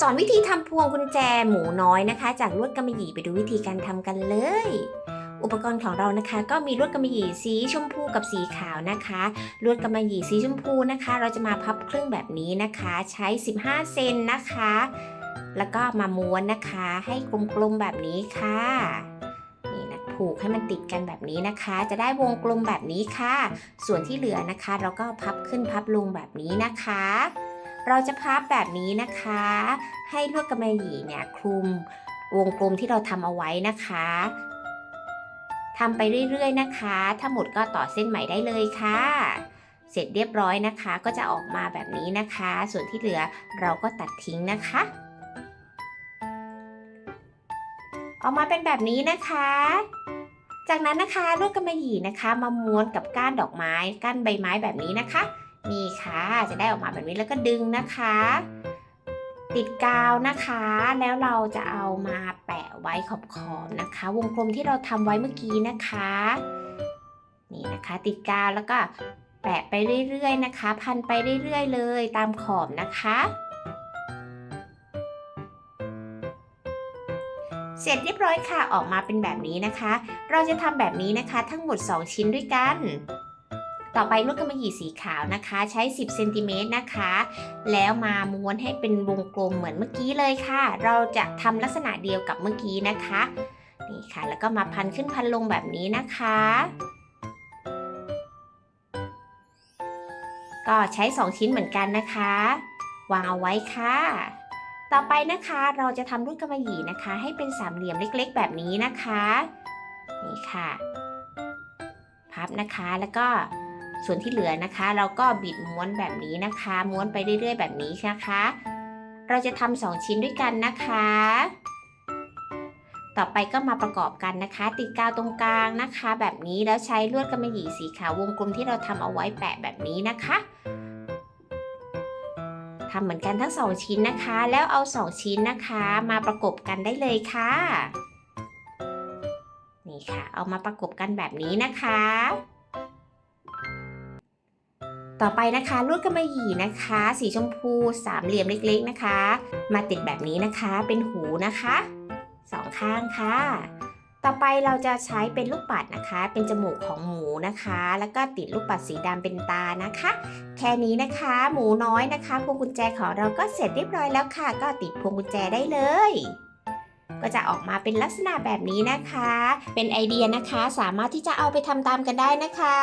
สอนวิธีทำพวงกุญแจหมูน้อยนะคะ จากลวดกำมะหยี่ไปดูวิธีการทำกันเลย อุปกรณ์ของเรานะคะ ก็มีลวดกำมะหยี่สีชมพูกับสีขาวนะคะลวดกำมะหยี่สีชมพูนะคะ เราจะมาพับครึ่งแบบนี้นะคะ ใช้ 15 เซนนะคะ แล้วก็มาม้วนนะคะ ให้กลมๆแบบนี้ค่ะนี่นะผูกให้มันติดกันแบบนี้นะคะ จะได้วงกลมแบบนี้ค่ะ ส่วนที่เหลือนะคะ เราก็พับขึ้นพับลงแบบนี้นะคะ เราจะพับแบบนี้นะคะ ให้ลวดกำมะหยี่เนี่ยคลุมวงกลมที่เราทำเอาไว้นะคะทำไปเรื่อยๆนะคะ ถ้าหมดก็ต่อเส้นใหม่ได้เลยค่ะ เสร็จเรียบร้อยนะคะ ก็จะออกมาแบบนี้นะคะ ส่วนที่เหลือเราก็ตัดทิ้งนะคะ ออกมาเป็นแบบนี้นะคะจากนั้นนะคะลวดกำมะหยี่นะคะ มาม้วนกับก้านดอกไม้ ก้านใบไม้แบบนี้นะคะ นี่ค่ะ จะได้ออกมาแบบนี้แล้วก็ดึงนะคะ ติดกาวนะคะ แล้วเราจะเอามาแปะไว้ขอบๆนะคะ วงกลมที่เราทำไว้เมื่อกี้นะคะ นี่นะคะติดกาวแล้วก็แปะไปเรื่อยๆนะคะ พันไปเรื่อยๆเลยตามขอบนะคะ เสร็จเรียบร้อยค่ะออกมาเป็นแบบนี้นะคะ เราจะทำแบบนี้นะคะ ทั้งหมด 2 ชิ้นด้วยกัน ต่อไปลูกกำมะหยี่สีขาวนะคะ ใช้ 10เซนติเมตรนะคะ แล้วมาม้วนให้เป็นวงกลมเหมือนเมื่อกี้เลยค่ะ เราจะทำลักษณะเดียวกับเมื่อกี้นะคะนี่ค่ะ แล้วก็มาพันขึ้นพันลงแบบนี้นะคะ ก็ใช้ 2 ชิ้นเหมือนกันนะคะ วางเอาไว้ค่ะต่อไปนะคะเราจะทำลูกกำมะหยี่นะคะ ให้เป็นสามเหลี่ยมเล็กๆ แบบนี้นะคะ นี่ค่ะ พับนะคะแล้วก็ ส่วนที่เหลือนะคะ เราก็บิดม้วนแบบนี้นะคะ ม้วนไปเรื่อย ๆ แบบนี้นะคะ เราจะทำสองชิ้นด้วยกันนะคะ ต่อไปก็มาประกอบกันนะคะ ติดกาวตรงกลางนะคะ แบบนี้แล้วใช้ลวดกำมะหยี่สีขาววงกลมที่เราทำเอาไว้แปะแบบนี้นะคะทำเหมือนกันทั้งสองชิ้นนะคะ แล้วเอาสองชิ้นนะคะ มาประกบกันได้เลยค่ะ นี่ค่ะ เอามาประกบกันแบบนี้นะคะ ต่อไปนะคะลวดกำมะหยี่นะคะ สีชมพูสามเหลี่ยมเล็กๆนะคะ มาติดแบบนี้นะคะเป็นหูนะคะสองข้างค่ะ ต่อไปเราจะใช้เป็นลูกปัดนะคะ เป็นจมูกของหมูนะคะ แล้วก็ติดลูกปัดสีดำเป็นตานะคะ แค่นี้นะคะ หมูน้อยนะคะพวงกุญแจของเราก็เสร็จเรียบร้อยแล้วค่ะ ก็ติดพวงกุญแจได้เลยก็จะออกมาเป็นลักษณะแบบนี้นะคะ เป็นไอเดียนะคะ สามารถที่จะเอาไปทำตามกันได้นะคะ